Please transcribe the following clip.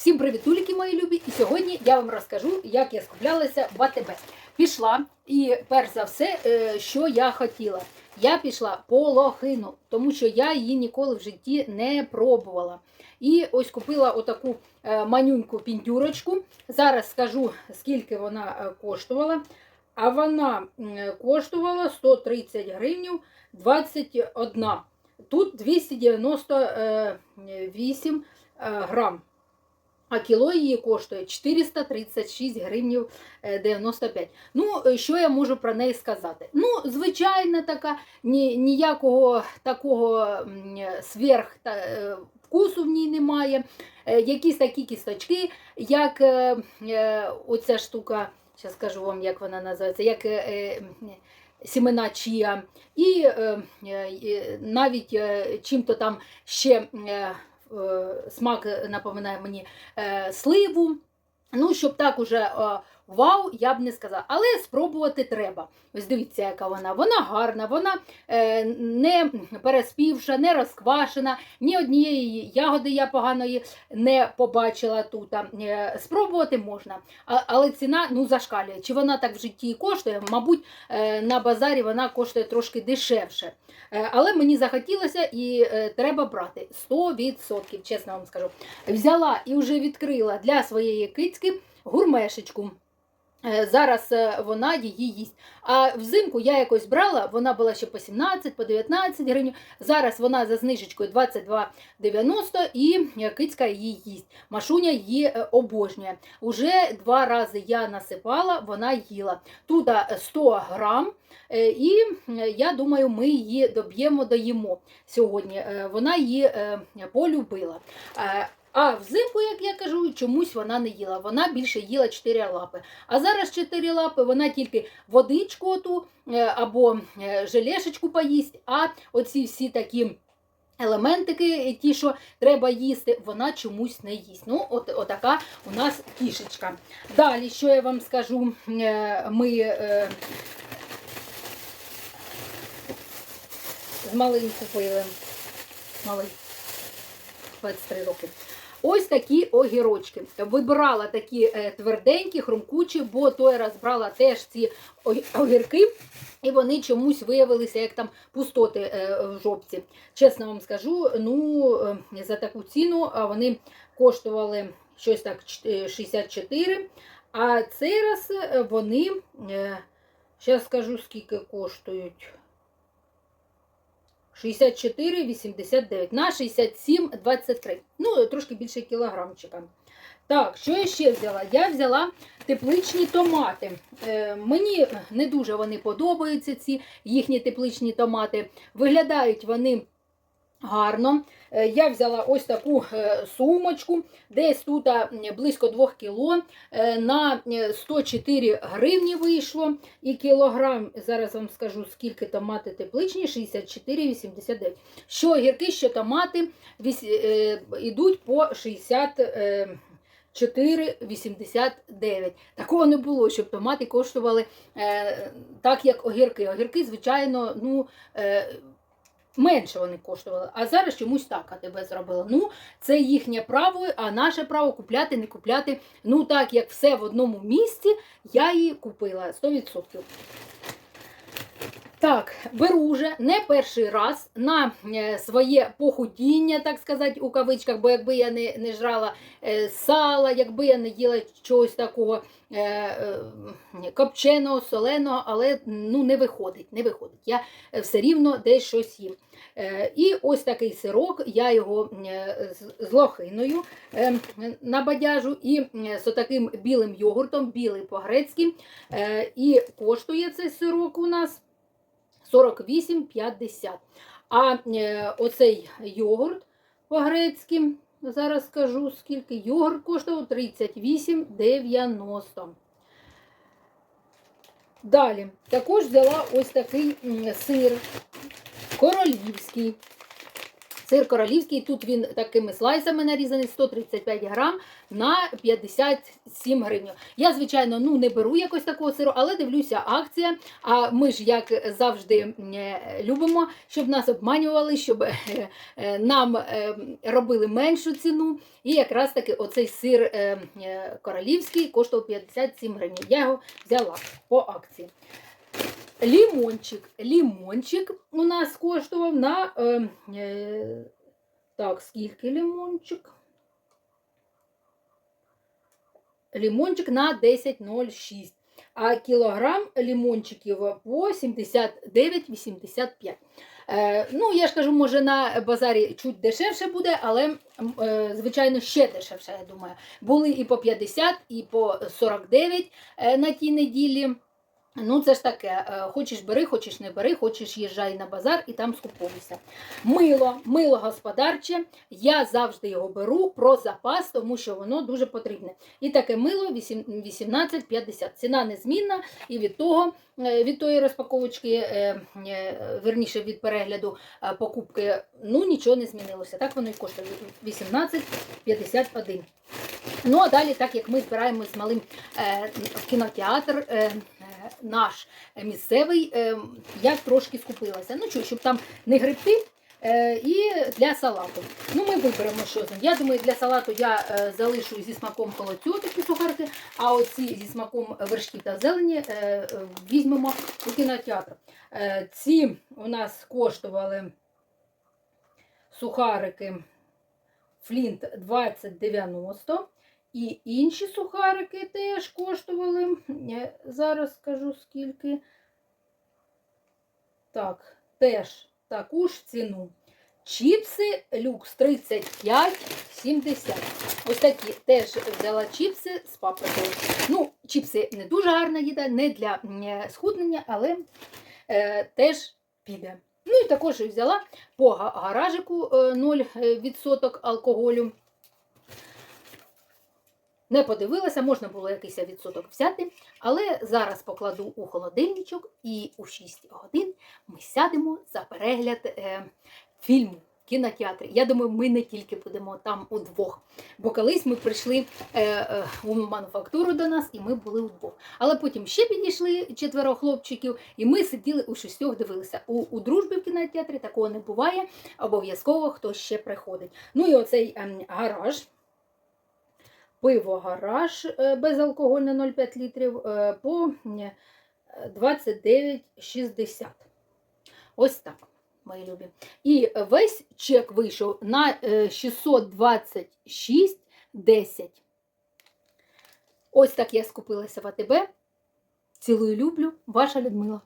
Всім привітуліки, мої любі! І сьогодні я вам розкажу, як я скуплялася в АТБ. Пішла, і перш за все, е, що я хотіла. Я пішла по лохину, тому що я її ніколи в житті не пробувала. І ось купила отаку е, манюньку піндюрочку. Зараз скажу, скільки вона е, коштувала. А вона коштувала 130 гривень 21. Тут 298 е, грам. А кіло її коштує 436 гривень 95. Ну, е, що я можу про неї сказати? Ну, звичайна така, ні, ніякого такого сверх е, вкусу в ній немає. Е, Якісь такі кісточки, як е, е, оця штука, зараз скажу вам, як вона називається, як е, е, сімена чія, і е, е, навіть е, чим-то там ще. Е, е, смак напоминає мені е, сливу. Ну, щоб так уже е, вау, я б не сказала. Але спробувати треба. Ось дивіться, яка вона. Вона гарна, вона е, не переспівша, не розквашена, ні однієї ягоди я поганої не побачила тут. Е, спробувати можна, а, але ціна ну, зашкалює. Чи вона так в житті коштує? Мабуть, е, на базарі вона коштує трошки дешевше. Е, Але мені захотілося і е, треба брати 100%, чесно вам скажу. Взяла і вже відкрила для своєї кицьки гурмешечку. Е, Зараз е, вона її їсть. А взимку я якось брала, вона була ще по 17, по 19 гривень. Зараз вона за знижечкою 22,90 і е, кицька її їсть. Машуня її обожнює. Уже два рази я насипала, вона їла. Тут е, 100 грам. І я думаю, ми її доб'ємо, доїмо сьогодні. Вона її полюбила. Е, А взимку, як я кажу, чомусь вона не їла. Вона більше їла 4 лапи. А зараз 4 лапи вона тільки водичку оту е, або е, желешечку поїсть, а оці всі такі. Елементики, ті, що треба їсти, вона чомусь не їсть. Ну, от, отака у нас кішечка. Далі, що я вам скажу, Е, ми е, з малим купили. Малий 23 роки. Ось такі огірочки. Вибирала такі е, тверденькі, хрумкучі, бо той раз брала теж ці огірки, і вони чомусь виявилися як там пустоти е, в жопці. Чесно вам скажу, ну е, за таку ціну вони коштували щось так е, 64, а цей раз вони, зараз скажу, скільки коштують. 64,89 на 67,23. Ну, трошки більше кілограмчика. Так, що я ще взяла? Я взяла тепличні томати. Е, мені не дуже вони подобаються, ці їхні тепличні томати. Виглядають вони гарно. Е, я взяла ось таку е, сумочку, десь тут близько 2 кіло. Е, на е, 104 гривні вийшло. І кілограм, зараз вам скажу, скільки томати тепличні, 64,89. Що огірки, що томати йдуть по 60 е, 4,89. Такого не було, щоб томати коштували так, як огірки. Огірки, звичайно, ну, менше вони коштували. А зараз чомусь так АТБ зробила. Ну, це їхнє право, а наше право купляти, не купляти. Ну, так як все в одному місці, я її купила 100%. Так, беру вже не перший раз на е, своє похудіння, так сказати, у кавичках, бо якби я не, не жрала е, сала, якби я не їла чогось такого е, копченого, соленого, але ну, не виходить. не виходить. Я все рівно десь щось їм. І ось такий сирок, я його з- лохиною набадяжу і з таким білим йогуртом, білий по-грецьки. І коштує цей сирок у нас 48,50. А е, оцей йогурт по-грецьки, зараз скажу, скільки йогурт коштував 38,90. Далі, також взяла ось такий сир королівський. Сир королівський, тут він такими слайсами нарізаний 135 грам на 57 гривень. Я, звичайно, ну не беру якось такого сиру, але дивлюся, акція. А ми ж, як завжди, е, любимо, щоб нас обманювали, щоб е, е, нам робили меншу ціну. І якраз таки оцей сир королівський коштував 57 гривень. Я його взяла по акції. Лімончик. Лімончик у нас коштував на. Е, е, так, скільки лімончик? Лімончик на 10,06. А кілограм лімончиків по 79,85. Е, ну, я ж кажу, може на базарі чуть дешевше буде, але, е, звичайно, ще дешевше, я думаю. Були і по 50, і по 49 е, на тій неділі. Ну, це ж таке, е, хочеш бери, хочеш не бери, хочеш їжджай на базар і там скуповуйся. Мило, мило господарче, я завжди його беру про запас, тому що воно дуже потрібне. І таке мило 18,50. Ціна незмінна, і від того, е, від тої розпаковочки, е, верніше від перегляду покупки, ну нічого не змінилося. Так воно і коштує 18,51. Ну, а далі, так як ми збираємось з малим в кінотеатр наш місцевий, е, я трошки скупилася. Ну, що, щоб там не грибти. Е, і для салату. Ну, ми виберемо що з. Я думаю, для салату я е, залишу зі смаком холодцю такі сухарки, а оці зі смаком вершків та зелені візьмемо у кінотеатр. Ці у нас коштували сухарики Флінт 2090. І інші сухарики теж коштували. Я зараз скажу скільки. Так, теж таку ж ціну. Чіпси люкс 35,70. Ось такі теж взяла чіпси з паприкою. Ну, чіпси не дуже гарна їда, не для схуднення, але е, теж піде. Ну і також взяла по гаражику е, 0% алкоголю. Не подивилася, можна було якийсь відсоток взяти, але зараз покладу у холодильничок і у 6 годин ми сядемо за перегляд е, фільму кінотеатрі. Я думаю, ми не тільки будемо там удвох. Бо колись ми прийшли е, е, у мануфактуру до нас і ми були удвох. Але потім ще підійшли четверо хлопчиків, і ми сиділи у шістьох, дивилися. У, у дружбі в кінотеатрі такого не буває. Обов'язково хтось ще приходить. Ну і оцей ем, гараж. Пиво гараж е, безалкогольне 0,5 літрів е, по е, 29,60. Ось так, мої любі. І весь чек вийшов на е, 626,10. Ось так я скупилася в АТБ. Цілую люблю, ваша Людмила.